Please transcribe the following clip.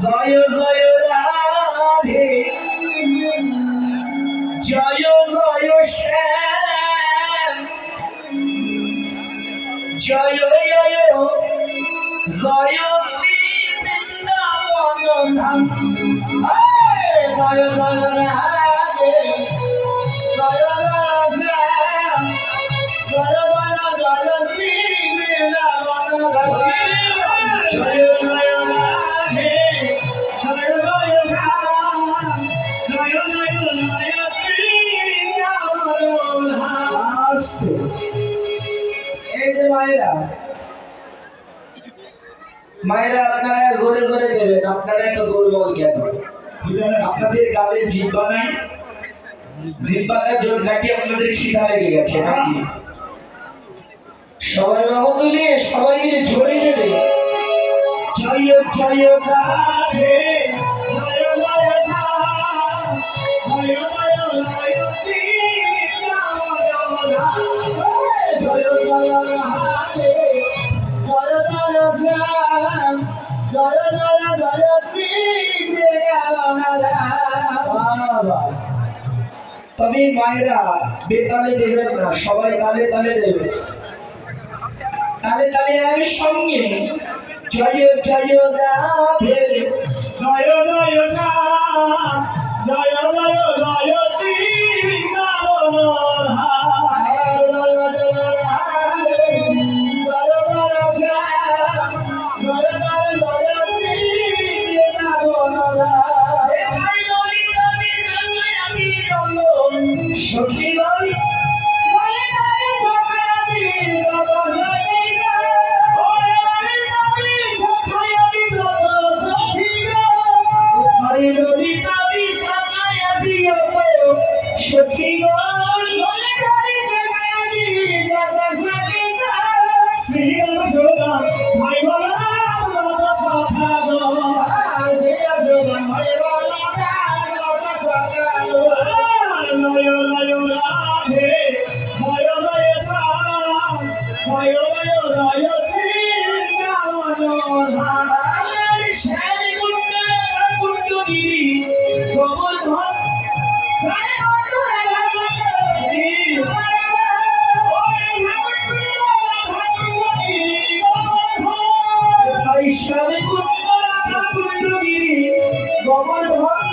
জয় জয় রাধে। জয় জয় শ্যাম। জয় জয় জয় শ্রী বৃন্দাবন ধাম। জয় জয় রাধে। জয় শ্যাম। জয় জয় জয় শ্রী বৃন্দাবন ধাম। ধাম এই যে মায়েরা মায়েরা আপনারা জোরে জোরে দেবেন আপনারা এত দুর্বল কেন আপনাদের গালে জিব্বা নাই জিব্বাটা জোর নাকি আপনাদের খিদা লেগে গেছে নাকি সবাই বাহু তুলে সবাই মিলে জোরে জোরে জয় জয় তবে মায়েরা বেতালে দেবেন না, সবাই তালে তালে দেবে। তালে তালে আমি সঙ্গে জয় জয়, রাধে সত্যি শ্রীরাম সোদা ভাই বলা Fire, fire, fire, fire. ঈশ্বর পুত্র পুত্র গিরি গোবর্ধন